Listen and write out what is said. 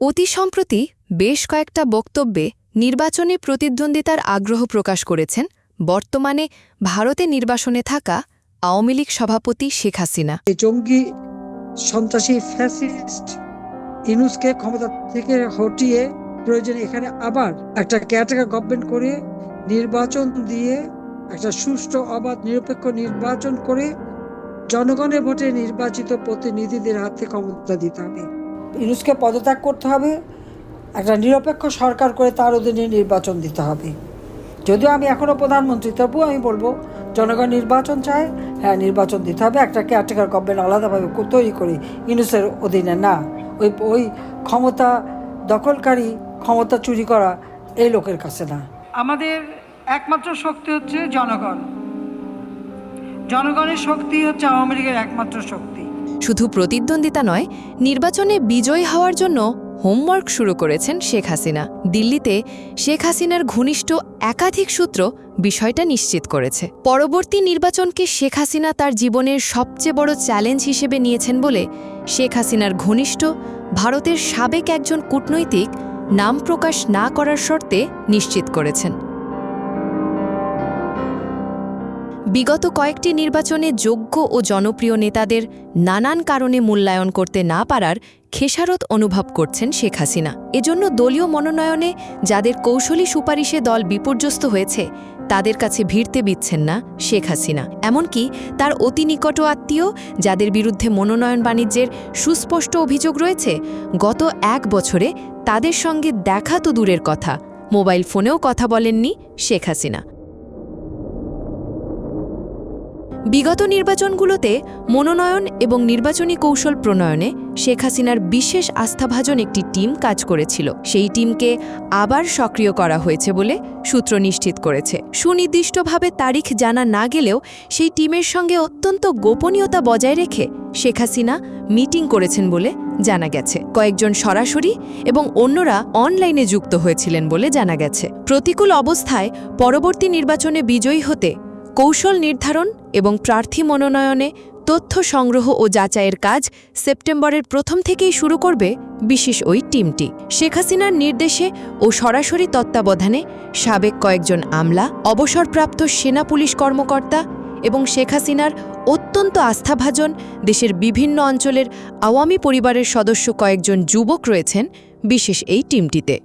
অতি সম্প্রতি বেশ কয়েকটা বক্তব্যে নির্বাচনে প্রতিদ্বন্দ্বিতার আগ্রহ প্রকাশ করেছেন বর্তমানে ভারতে নির্বাসনে থাকা আওয়ামী লীগ সভাপতি শেখ হাসিনা। জঙ্গি, সন্ত্রাসী, ফ্যাসিস্ট, ইনুসকে ক্ষমতা থেকে হটিয়ে প্রয়োজনে এখানে আবার একটা ক্যাটাগর গভর্নমেন্ট করে নির্বাচন দিয়ে একটা সুষ্ঠু, অবাধ, নিরপেক্ষ নির্বাচন করে জনগণের ভোটে নির্বাচিত প্রতিনিধিদের হাতে ক্ষমতা দিতে হবে। ইনুসকে পদত্যাগ করতে হবে, একটা নিরপেক্ষ সরকার করে তার অধীনে নির্বাচন দিতে হবে। যদিও আমি এখনও প্রধানমন্ত্রী, তবুও আমি বলব, জনগণ নির্বাচন চায় হ্যাঁ নির্বাচন দিতে হবে, একটা কেয়ারটেকার গভর্নমেন্ট আলাদাভাবে তৈরি করে ইউনুসের অধীনে। না, ওই ওই ক্ষমতা দখলকারী ক্ষমতা চুরি করা এই লোকের কাছে না। আমাদের একমাত্র শক্তি হচ্ছে জনগণ। জনগণের শক্তি হচ্ছে আওয়ামী লীগের একমাত্র শক্তি। শুধু প্রতিদ্বন্দ্বিতা নয়, নির্বাচনে বিজয়ী হওয়ার জন্য হোমওয়ার্ক শুরু করেছেন শেখ হাসিনা। দিল্লিতে শেখ হাসিনার ঘনিষ্ঠ একাধিক সূত্র বিষয়টা নিশ্চিত করেছে। পরবর্তী নির্বাচনকে শেখ হাসিনা তার জীবনের সবচেয়ে বড় চ্যালেঞ্জ হিসেবে নিয়েছেন বলে শেখ হাসিনার ঘনিষ্ঠ ভারতের সাবেক একজন কূটনৈতিক নাম প্রকাশ না করার শর্তে নিশ্চিত করেছেন। বিগত কয়েকটি নির্বাচনে যোগ্য ও জনপ্রিয় নেতাদের নানান কারণে মূল্যায়ন করতে না পারার খেসারত অনুভব করছেন শেখ হাসিনা। এজন্য দলীয় মনোনয়নে যাদের কৌশলী সুপারিশে দল বিপর্যস্ত হয়েছে, তাদের কাছে ভিড়তে দিচ্ছেন না শেখ হাসিনা। এমনকি তার অতি নিকট আত্মীয়, যাদের বিরুদ্ধে মনোনয়ন বাণিজ্যের সুস্পষ্ট অভিযোগ রয়েছে, গত এক বছরে তাদের সঙ্গে দেখা তো দূরের কথা, মোবাইল ফোনেও কথা বলেননি শেখ হাসিনা। বিগত নির্বাচনগুলোতে মনোনয়ন এবং নির্বাচনী কৌশল প্রণয়নে শেখ হাসিনার বিশেষ আস্থাভাজন একটি টিম কাজ করেছিল। সেই টিমকে আবার সক্রিয় করা হয়েছে বলে সূত্র নিশ্চিত করেছে। সুনির্দিষ্টভাবে তারিখ জানা না গেলেও সেই টিমের সঙ্গে অত্যন্ত গোপনীয়তা বজায় রেখে শেখ হাসিনা মিটিং করেছেন বলে জানা গেছে। কয়েকজন সরাসরি এবং অন্যরা অনলাইনে যুক্ত হয়েছিলেন বলে জানা গেছে। প্রতিকূল অবস্থায় পরবর্তী নির্বাচনে বিজয়ী হতে কৌশল নির্ধারণ এবং প্রার্থী মনোনয়নে তথ্য সংগ্রহ ও যাচাইয়ের কাজ সেপ্টেম্বরের প্রথম থেকেই শুরু করবে বিশেষ ওই টিমটি। শেখ হাসিনার নির্দেশে ও সরাসরি তত্ত্বাবধানে সাবেক কয়েকজন আমলা, অবসরপ্রাপ্ত সেনা পুলিশ কর্মকর্তা এবং শেখ হাসিনার অত্যন্ত আস্থাভাজন দেশের বিভিন্ন অঞ্চলের আওয়ামী পরিবারের সদস্য কয়েকজন যুবক রয়েছেন বিশেষ এই টিমটিতে।